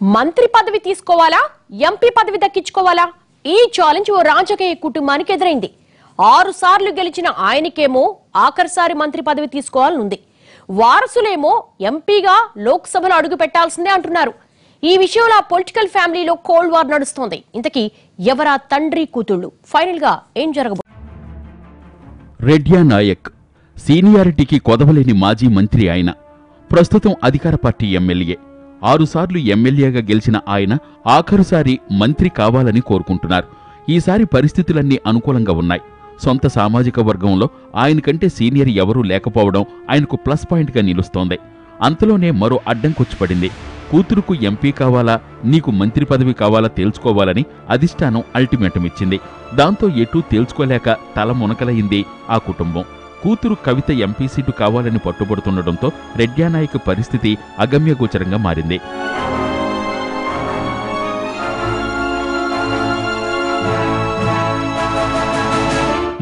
మంత్రి పదవి తీసుకోవాలా? ఎంపీ పదవి దక్కించుకోవాలా? ఈ ఛాలెంజ్ ఓ రాజకీయ కుటుంబానికి ఎదురైంది. ఆరు సార్లు గెలిచిన ఆయనకేమో ఆఖరిసారి మంత్రి పదవి తీసుకోవాలనుంది. వారసులేమో ఎంపీగా లోక్సభలో అడుగు పెట్టాల్సిందే అంటున్నారు. ఈ విషయంలో పొలిటికల్ ఫ్యామిలీలో కోల్డ్ వార్ నడుస్తోంది. ఇంతకీ ఎవరా తండ్రి కూతుళ్ళు? ఫైనల్గా ఏం జరగబో రెడ్యా నాయక్ సీనియారిటీకి కొదవలేని మాజీ మంత్రి ఆయన. ప్రస్తుతం అధికార పార్టీ ఎమ్మెల్యే. ఆరుసార్లు ఎమ్మెల్యేగా గెలిచిన ఆయన ఆఖరుసారి మంత్రి కావాలని కోరుకుంటున్నారు. ఈసారి పరిస్థితులన్నీ అనుకూలంగా ఉన్నాయి. సొంత సామాజిక వర్గంలో ఆయన కంటే సీనియర్ ఎవరూ లేకపోవడం ఆయనకు ప్లస్ పాయింట్గా నిలుస్తోంది. అంతలోనే మరో అడ్డంకొచ్చిపడింది. కూతురుకు ఎంపీ కావాలా నీకు మంత్రి పదవి కావాలా తేల్చుకోవాలని అధిష్టానం అల్టిమేటం ఇచ్చింది దాంతో ఎటూ తేల్చుకోలేక తల మునకలయింది ఆ కుటుంబం. కూతురు కవిత ఎంపీ సీటు కావాలని పట్టుబడుతుండటంతో రెడ్యానాయక్ పరిస్థితి అగమ్యగోచరంగా మారింది.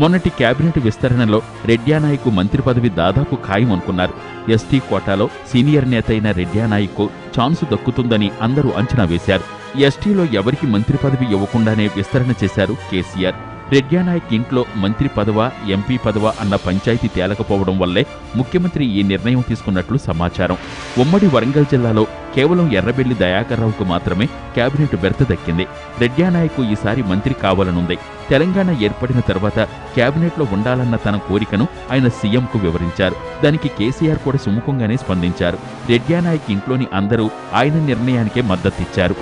మొన్నటి కేబినెట్ విస్తరణలో రెడ్యానాయక్ మంత్రి పదవి దాదాపు ఖాయం అనుకున్నారు ఎస్టీ కోటాలో సీనియర్ నేత అయిన రెడ్యానాయక్ ఛాన్సు దక్కుతుందని అందరూ అంచనా వేశారు. ఎస్టీలో ఎవరికి మంత్రి పదవి ఇవ్వకుండానే విస్తరణ చేశారు కేసీఆర్. రెడ్యానాయక్ ఇంట్లో మంత్రి పదవా ఎంపీ పదవా అన్న పంచాయతీ తేలకపోవడం వల్లే ముఖ్యమంత్రి ఈ నిర్ణయం తీసుకున్నట్లు సమాచారం. ఉమ్మడి వరంగల్ జిల్లాలో కేవలం ఎర్రబెల్లి దయాకర్రావుకు మాత్రమే కేబినెట్ బెర్త దక్కింది. రెడ్యానాయక్ ఈసారి మంత్రి కావాలనుంది. తెలంగాణ ఏర్పడిన తర్వాత కేబినెట్లో ఉండాలన్న తన కోరికను ఆయన సీఎంకు వివరించారు. దానికి కేసీఆర్ కూడా సుముఖంగానే స్పందించారు. రెడ్యానాయక్ ఇంట్లోని అందరూ ఆయన నిర్ణయానికే మద్దతిచ్చారు.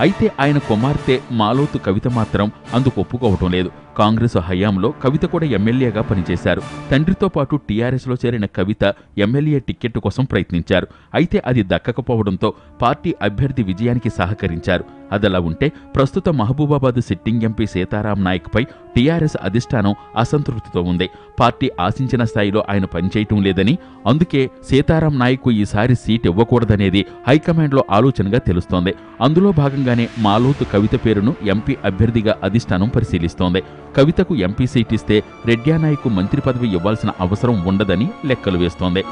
అయితే ఆయన కుమార్తె మాలోతు కవిత మాత్రం అందుకు ఒప్పుకోవటం లేదు. కాంగ్రెస్ హయాంలో కవిత కూడా ఎమ్మెల్యేగా పనిచేశారు. తండ్రితో పాటు టీఆర్ఎస్లో చేరిన కవిత ఎమ్మెల్యే టిక్కెట్ కోసం ప్రయత్నించారు. అయితే అది దక్కకపోవడంతో పార్టీ అభ్యర్థి విజయానికి సహకరించారు. అదలా ఉంటే ప్రస్తుత మహబూబాబాద్ సిట్టింగ్ ఎంపీ సీతారాం నాయక్పై టీఆర్ఎస్ అధిష్టానం అసంతృప్తితో ఉంది. పార్టీ ఆశించిన స్థాయిలో ఆయన పనిచేయటం లేదని అందుకే సీతారాం నాయక్ ఈసారి సీట్ ఇవ్వకూడదనేది హైకమాండ్లో ఆలోచనగా తెలుస్తోంది. అందులో భాగంగానే మాలోతు కవిత పేరును ఎంపీ అభ్యర్థిగా అధిష్టానం పరిశీలిస్తోంది. కవితకు ఎంపీ సీట్ ఇస్తే రెడ్యానాయకు మంత్రి పదవి ఇవ్వాల్సిన అవసరం ఉండదని లెక్కలు వేస్తోంది.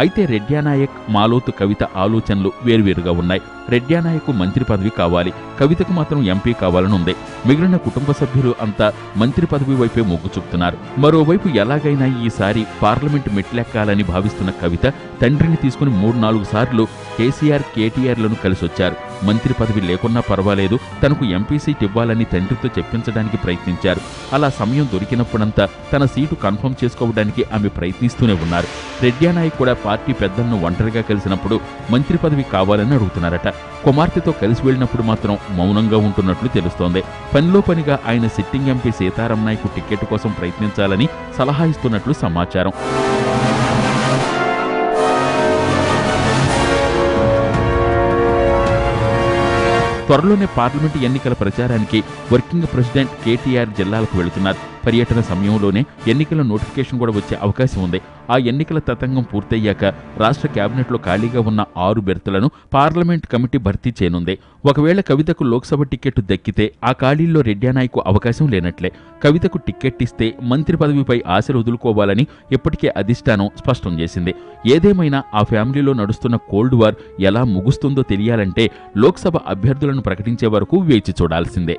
అయితే రెడ్యానాయక్ మాలోతు కవిత ఆలోచనలు వేర్వేరుగా ఉన్నాయి. రెడ్యానాయకు మంత్రి పదవి కావాలి. కవితకు మాత్రం ఎంపీ కావాలనుంది మిగిలిన కుటుంబ సభ్యులు అంతా మంత్రి పదవి వైపే మొగ్గు చూపుతున్నారు. మరోవైపు ఎలాగైనా ఈసారి పార్లమెంట్ మెట్లెక్కాలని భావిస్తున్న కవిత తండ్రిని తీసుకుని మూడు నాలుగు సార్లు కేసీఆర్ కేటీఆర్లను కలిసొచ్చారు. మంత్రి పదవి లేకున్నా పర్వాలేదు తనకు ఎంపీ సీట్ ఇవ్వాలని తండ్రితో చెప్పించడానికి ప్రయత్నించారు. అలా సమయం దొరికినప్పుడంతా తన సీటు కన్ఫర్మ్ చేసుకోవడానికి ఆమె ప్రయత్నిస్తూనే ఉన్నారు. రెడ్యానాయక్ కూడా పార్టీ పెద్దలను ఒంటరిగా కలిసినప్పుడు మంత్రి పదవి కావాలని అడుగుతున్నారట. కుమార్తెతో కలిసి వెళ్ళినప్పుడు మాత్రం మౌనంగా ఉంటున్నట్లు తెలుస్తోంది. పనిలో పనిగా ఆయన సిట్టింగ్ ఎంపీ సీతారాం నాయకు టికెట్ కోసం ప్రయత్నించాలని సలహా ఇస్తున్నట్లు సమాచారం. త్వరలోనే పార్లమెంటు ఎన్నికల ప్రచారానికి వర్కింగ్ ప్రెసిడెంట్ కేటీఆర్ జిల్లాలకు వెళుతున్నారు. పర్యటన సమయంలోనే ఎన్నికల నోటిఫికేషన్ కూడా వచ్చే అవకాశం ఉంది. ఆ ఎన్నికల తతంగం పూర్తయ్యాక రాష్ట్ర కేబినెట్లో ఖాళీగా ఉన్న ఆరు బెర్తులను పార్లమెంట్ కమిటీ భర్తీ చేయనుంది. ఒకవేళ కవితకు లోక్సభ టికెట్ దక్కితే ఆ ఖాళీల్లో రెడ్యానాయకు అవకాశం లేనట్లే. కవితకు టికెట్ ఇస్తే మంత్రి పదవిపై ఆశలు వదులుకోవాలని ఇప్పటికే అధిష్టానం స్పష్టం చేసింది. ఏదేమైనా ఆ ఫ్యామిలీలో నడుస్తున్న కోల్డ్ వార్ ఎలా ముగుస్తుందో తెలియాలంటే లోక్సభ అభ్యర్థులను ప్రకటించే వరకు వేచి చూడాల్సిందే.